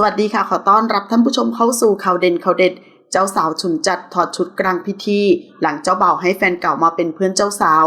สวัสดีค่ะ ขอต้อนรับท่านผู้ชมเข้าสู่ข่าวเด่นข่าวเด็ด เจ้าสาวฉุนจัดถอดชุดกลางพิธี หลังเจ้าบ่าวให้แฟนเก่ามาเป็นเพื่อนเจ้าสาว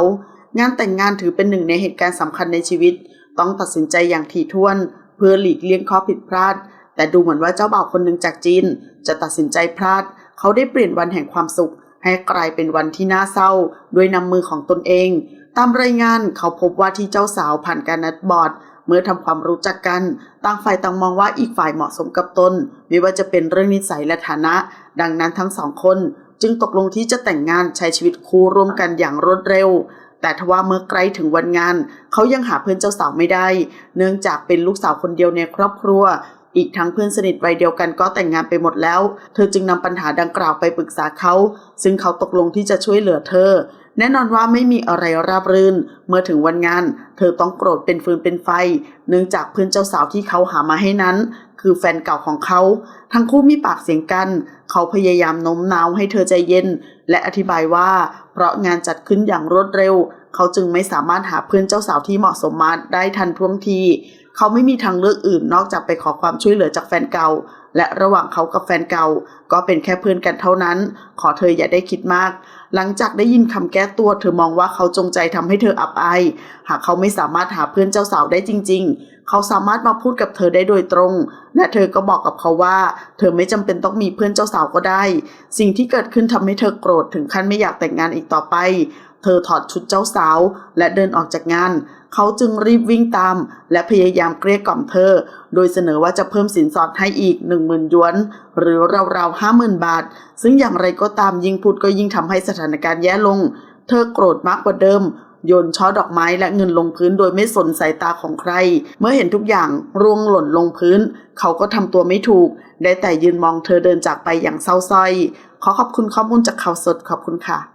งานแต่งงานถือเป็นหนึ่งในเหตุการณ์สำคัญในชีวิต ต้องตัดสินใจอย่างถี่ถ้วน เพื่อหลีกเลี่ยงข้อผิดพลาด แต่ดูเหมือนว่าเจ้าบ่าวคนหนึ่งจากจีน จะตัดสินใจพลาด เขาได้เปลี่ยนวันแห่งความสุข ให้กลายเป็นวันที่น่าเศร้า ด้วยนำมือของตนเอง ตามรายงานเขาพบว่าที่เจ้าสาวผ่านการนัดบอร์ด เมื่อทำความรู้จักกัน ต่างฝ่ายต่างมองว่าอีกฝ่ายเหมาะสมกับตน ไม่ว่าจะเป็นเรื่องนิสัยและฐานะ ดังนั้นทั้งสองคน จึงตกลงที่จะแต่งงานใช้ชีวิตคู่ร่วมกันอย่างรวดเร็ว แต่ทว่าเมื่อใกล้ถึงวันงาน เขายังหาเพื่อนเจ้าสาวไม่ได้ เนื่องจากเป็นลูกสาวคนเดียวในครอบครัว อีกทั้งเพื่อนสนิทวัยเดียวกันก็แต่งงานไปหมดแล้ว เธอจึงนำปัญหาดังกล่าวไปปรึกษาเขา ซึ่งเขาตกลงที่จะช่วยเหลือเธอ แน่นอนว่าไม่มีอะไรราบรื่น เมื่อถึงวันงาน เธอต้องโกรธเป็นฟืนเป็นไฟ เนื่องจากเพื่อนเจ้าสาวที่เขาหามาให้นั้น คือแฟนเก่าของเขา ทั้งคู่มีปากเสียงกัน เขาพยายามโน้มน้าวให้เธอใจเย็น และอธิบายว่า เพราะงานจัดขึ้นอย่างรวดเร็ว เขาจึงไม่สามารถหาเพื่อนเจ้าสาวที่เหมาะสมมาได้ทันท่วงที เขาไม่มีทางเลือกอื่นนอกจากไปขอความช่วยเหลือจากแฟนเก่า และระหว่างเขากับแฟนเก่า ก็เป็นแค่เพื่อนกันเท่านั้น ขอเธออย่าได้คิดมาก หลังจากได้ยินคำแก้ตัว เธอมองว่าเขาจงใจทำให้เธออับอายหากเขาไม่สามารถหาเพื่อนเจ้าสาวได้จริง ๆ เขาสามารถมาพูดกับเธอได้โดยตรง และเธอก็บอกกับเขาว่า เธอไม่จำเป็นต้องมีเพื่อนเจ้าสาวก็ได้ สิ่งที่เกิดขึ้นทำให้เธอโกรธถึงขั้นไม่อยากแต่งงานอีกต่อไป เธอถอดชุดเจ้าสาว และเดินออกจากงาน เขาจึงรีบวิ่งตาม และพยายามเกลี้ยกล่อมเธอ โดยเสนอว่าจะเพิ่มสินสอดให้อีก 1 0,000หยวน หรือราวๆห้าหมื่นบาท ซึ่งอย่างไรก็ตามยิ่งพูดก็ยิ่งทำให้สถานการณ์แย่ลง เธอโกรธมากกว่าเดิมโยนช่อดอกไม้และเงินลงพื้นโดยไม่สนสายตาของใคร เมื่อเห็นทุกอย่างร่วงหล่นลงพื้น เขาก็ทำตัวไม่ถูก ได้แต่ยืนมองเธอเดินจากไปอย่างเศร้าส้อย ขอขอบคุณข้อมูลจากข่าวสดขอบคุณค่ะ